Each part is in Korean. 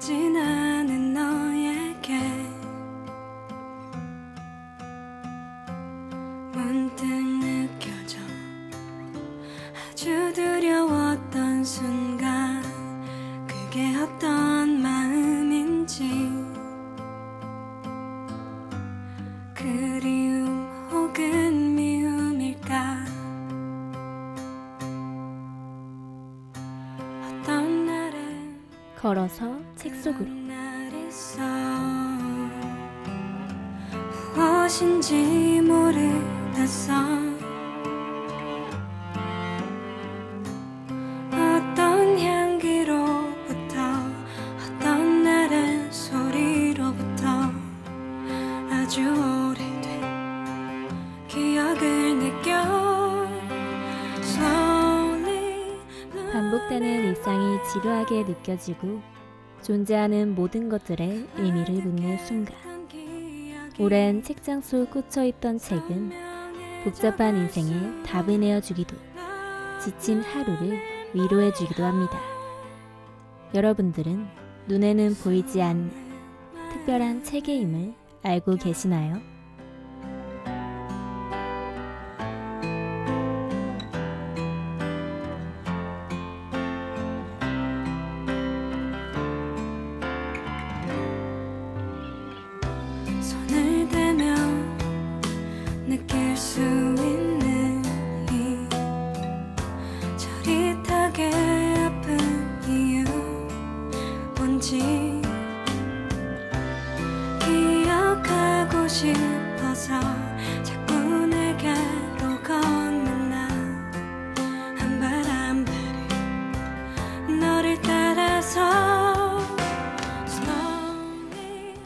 지나 걸어서 책 속으로. 무엇인지 모르겠어 느껴지고 존재하는 모든 것들의 의미를 묻는 순간 오랜 책장 속 꽂혀 있던 책은 복잡한 인생에 답을 내어주기도 지친 하루를 위로해주기도 합니다. 여러분들은 눈에는 보이지 않는 특별한 책의 힘을 알고 계시나요?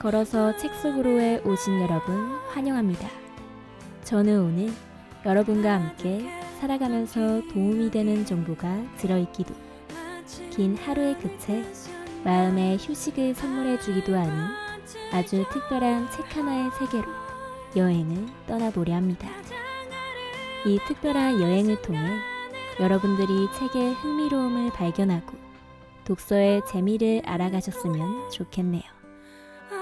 걸어서 책 속으로에 오신 여러분 환영합니다. 저는 오늘 여러분과 함께 살아가면서 도움이 되는 정보가 들어있기도 긴 하루의 끝에 마음의 휴식을 선물해 주기도 하는 아주 특별한 책 하나의 세계로 여행을 떠나보려 합니다. 이 특별한 여행을 통해 여러분들이 책의 흥미로움을 발견하고 독서의 재미를 알아가셨으면 좋겠네요.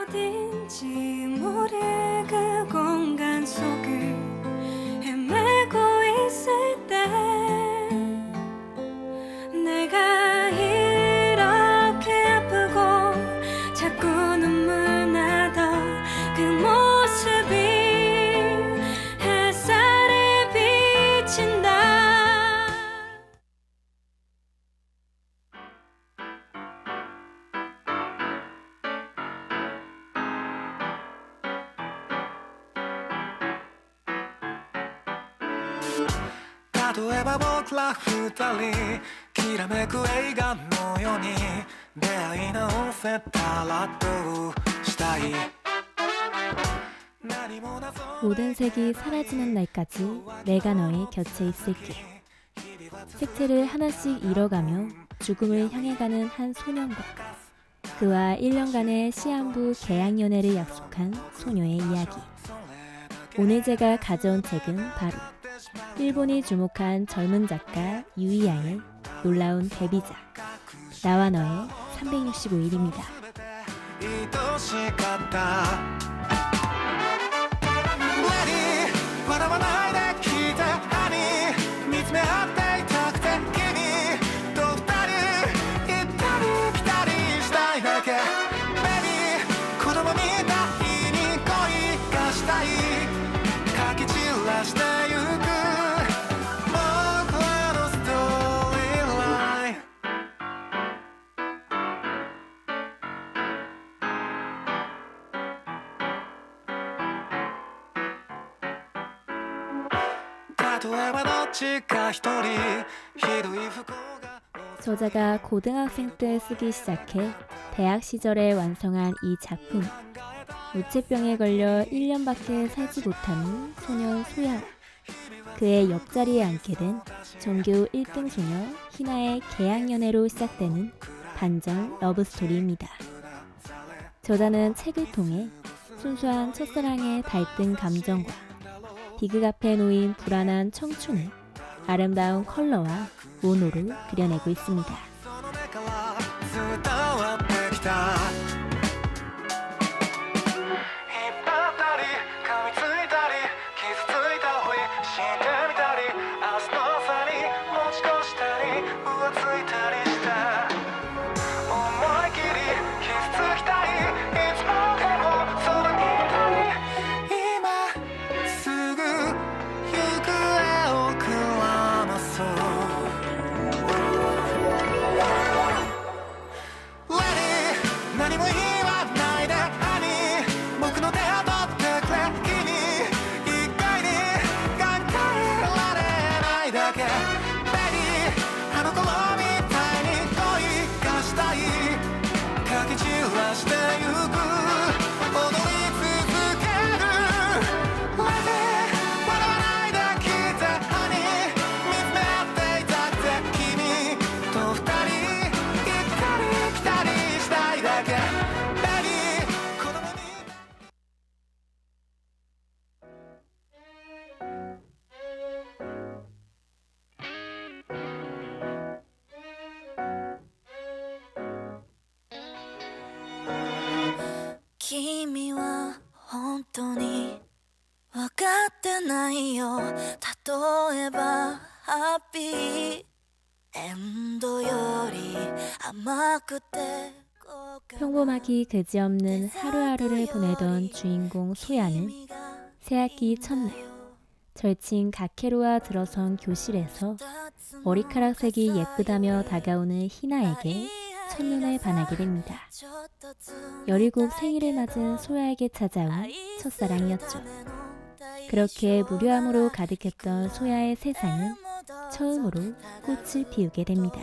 어딘지 모를 그 공간 속을 헤매고 있을 때 例えば僕ら二人きらめく映画のように出会い直せたらどうしたい何も謎 모든 색이 사라지는 날까지 내가 너의 곁에 있을게. 색채를 하나씩 잃어가며 죽음을 향해 가는 한 소년과 그와 1년간의 시한부 계약 연애를 약속한 소녀의 이야기. 오늘 제가 가져온 책은 바로 일본이 주목한 젊은 작가 유이아의 놀라운 데뷔작 나와 너의 365일입니다. 저자가 고등학생 때 쓰기 시작해 대학 시절에 완성한 이 작품. 우체병에 걸려 1년밖에 살지 못하는 소년 소야와 그의 옆자리에 앉게 된 전교 1등 소녀 희나의 계약 연애로 시작되는 반전 러브 스토리입니다. 저자는 책을 통해 순수한 첫사랑의 달등 감정과 비극 앞에 놓인 불안한 청춘을 아름다운 컬러와 모노로 그려내고 있습니다. だけないよ例えばハッピーエンドより甘くて 평범하기 그지없는 하루하루를 보내던 주인공 소야는 새학기 첫날 절친 가케로와 들어선 교실에서 머리카락색이 예쁘다며 다가오는 희나에게 첫눈에 반하게 됩니다. 17 생일을 맞은 소야에게 찾아온 첫사랑이었죠. 그렇게 무료함으로 가득했던 소야의 세상은 처음으로 꽃을 피우게 됩니다.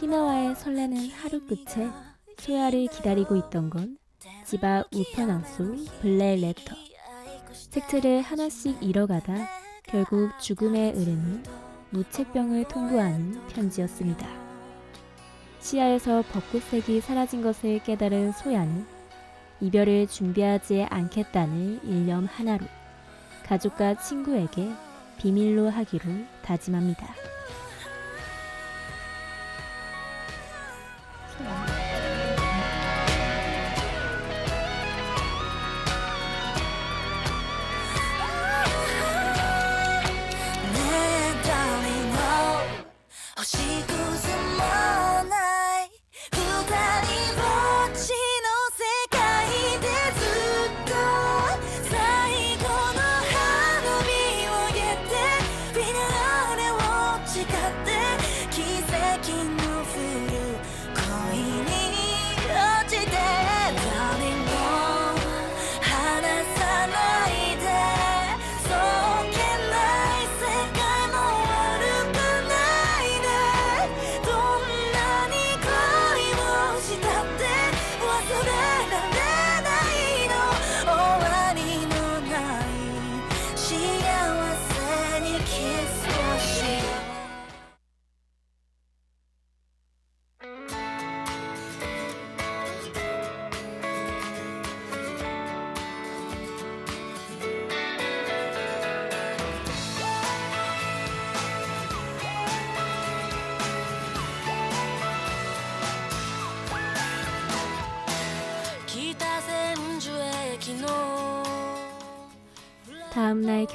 희나와의 설레는 하루 끝에 소야를 기다리고 있던 건집앞 우편함소 블랙 레터. 책들을 하나씩 잃어가다 결국 죽음에 이르는 무책병을 통보하는 편지였습니다. 시야에서 벚꽃색이 사라진 것을 깨달은 소야는 이별을 준비하지 않겠다는 일념 하나로 가족과 친구에게 비밀로 하기로 다짐합니다.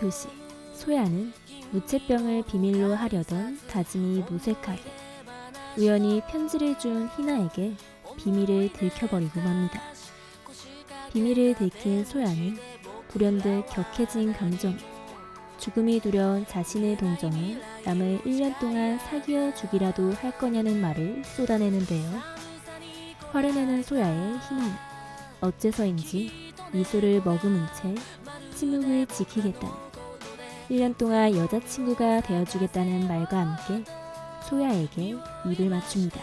교시 소야는 무채병을 비밀로 하려던 다짐이 무색하게 우연히 편지를 준 희나에게 비밀을 들켜버리고 맙니다. 비밀을 들킨 소야는 불현듯 격해진 감정, 죽음이 두려운 자신의 동정에 남을 1년 동안 사귀어 주기라도 할 거냐는 말을 쏟아내는데요. 화를 내는 소야의 희나는 어째서인지 미소를 머금은 채 침묵을 지키겠다는 1년 동안 여자친구가 되어주겠다는 말과 함께 소야에게 입을 맞춥니다.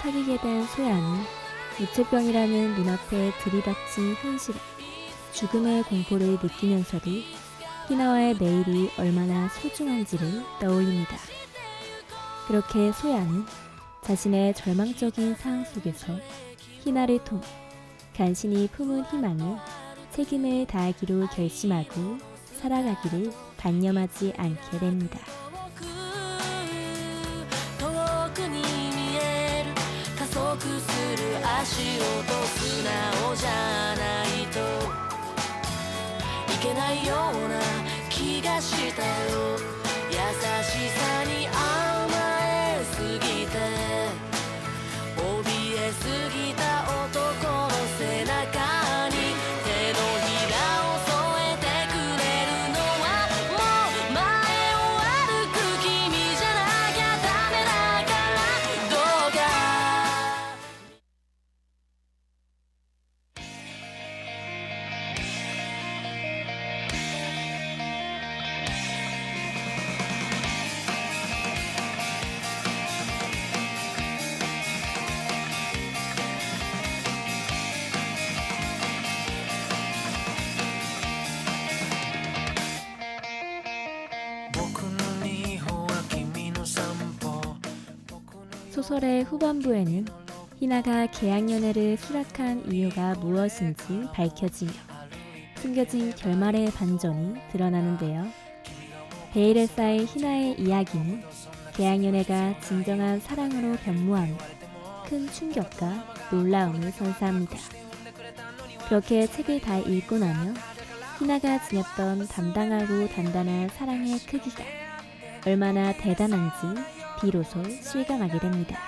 사귀게 된 소야는 우체병이라는 눈앞에 들이닥친 현실, 죽음의 공포를 느끼면서도 희나와의 내일이 얼마나 소중한지를 떠올립니다. 그렇게 소야는 자신의 절망적인 상황 속에서 희나를 통해 간신히 품은 희망에 책임을 다하기로 결심하고 살아가기를 단념하지 않게 됩니다. する足音素直じゃないといけないような気がした 소설의 후반부에는 희나가 계약연애를 수락한 이유가 무엇인지 밝혀지며 숨겨진 결말의 반전이 드러나는데요. 베일에 쌓인 희나의 이야기는 계약연애가 진정한 사랑으로 변모하며 큰 충격과 놀라움을 선사합니다. 그렇게 책을 다 읽고 나면 희나가 지녔던 담당하고 단단한 사랑의 크기가 얼마나 대단한지 비로소 실감하게 됩니다.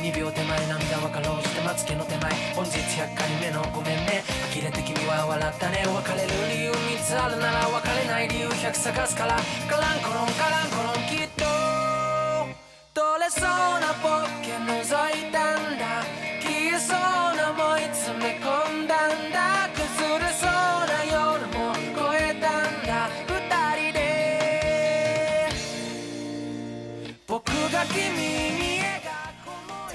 2秒手前涙はかろうじてまつけの手前。本日100回目のごめんね。呆れて君は笑ったね。別れる理由3つあるなら別れない理由100探すから。ガランコロンガランコロン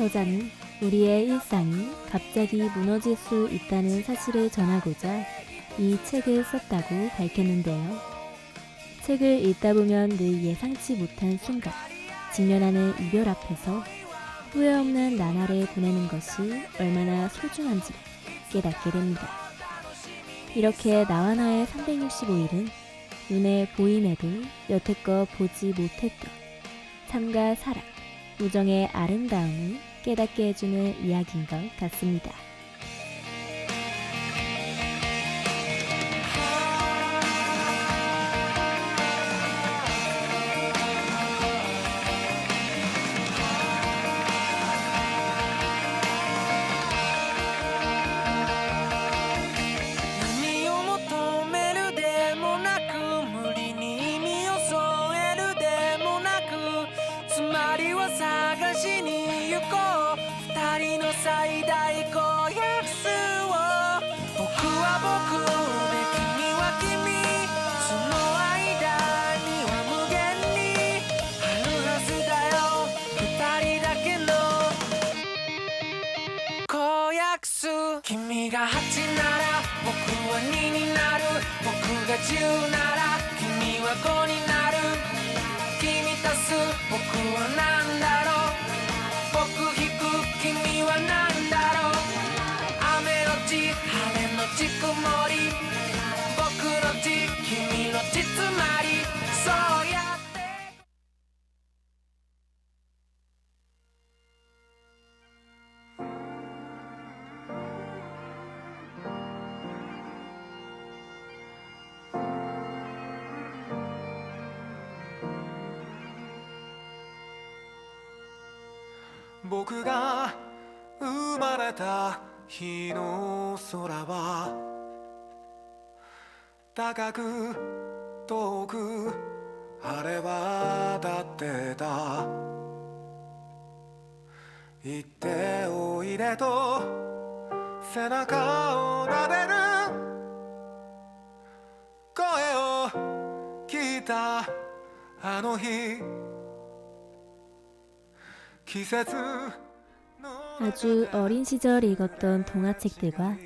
저자는 우리의 일상이 갑자기 무너질 수 있다는 사실을 전하고자 이 책을 썼다고 밝혔는데요. 책을 읽다 보면 늘 예상치 못한 순간, 직면하는 이별 앞에서 후회 없는 나날을 보내는 것이 얼마나 소중한지를 깨닫게 됩니다. 이렇게 나와 나의 365일은 눈에 보임에도 여태껏 보지 못했던 삶과 사랑, 우정의 아름다움을 깨닫게 해주는 이야기인 것 같습니다.「 が10なら君は5になる君足す僕は何だろう僕引く君は何だろう雨のち晴れのち曇り僕のち君のちつまり僕が生まれた日の空は高く遠く晴れ渡ってた。行っておいでと背中を撫でる。声を聞いたあの日。 아주 어린 시절 읽었던 동화책들과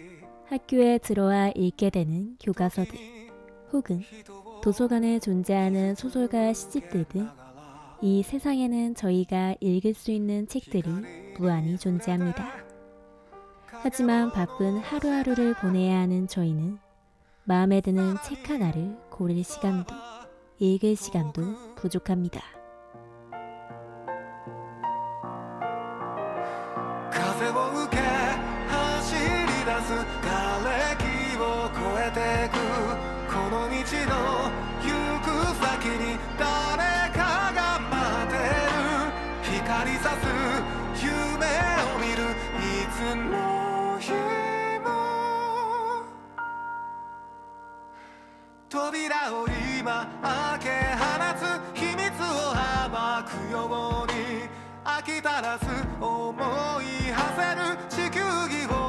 학교에 들어와 읽게 되는 교과서들 혹은 도서관에 존재하는 소설가 시집들 등 이 세상에는 저희가 읽을 수 있는 책들이 무한히 존재합니다. 하지만 바쁜 하루하루를 보내야 하는 저희는 마음에 드는 책 하나를 고를 시간도 읽을 시간도 부족합니다. す瓦礫を越えてくこの道の行く先に誰かが待ってる光さす夢を見るいつの日も扉を今開け放つ秘密を暴くように飽き足らず思い馳せる地球儀を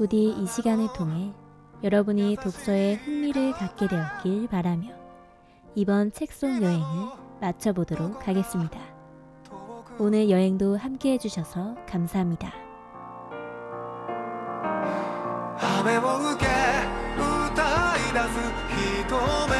부디 이 시간을 통해 여러분이 독서에 흥미를 갖게 되었길 바라며 이번 책 속 여행을 마쳐보도록 하겠습니다. 오늘 여행도 함께 해주셔서 감사합니다. 雨を受け歌い出す人目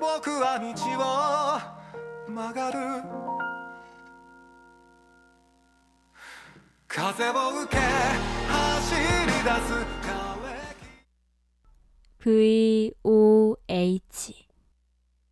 僕は道を曲がる。風を受け走り出す V O H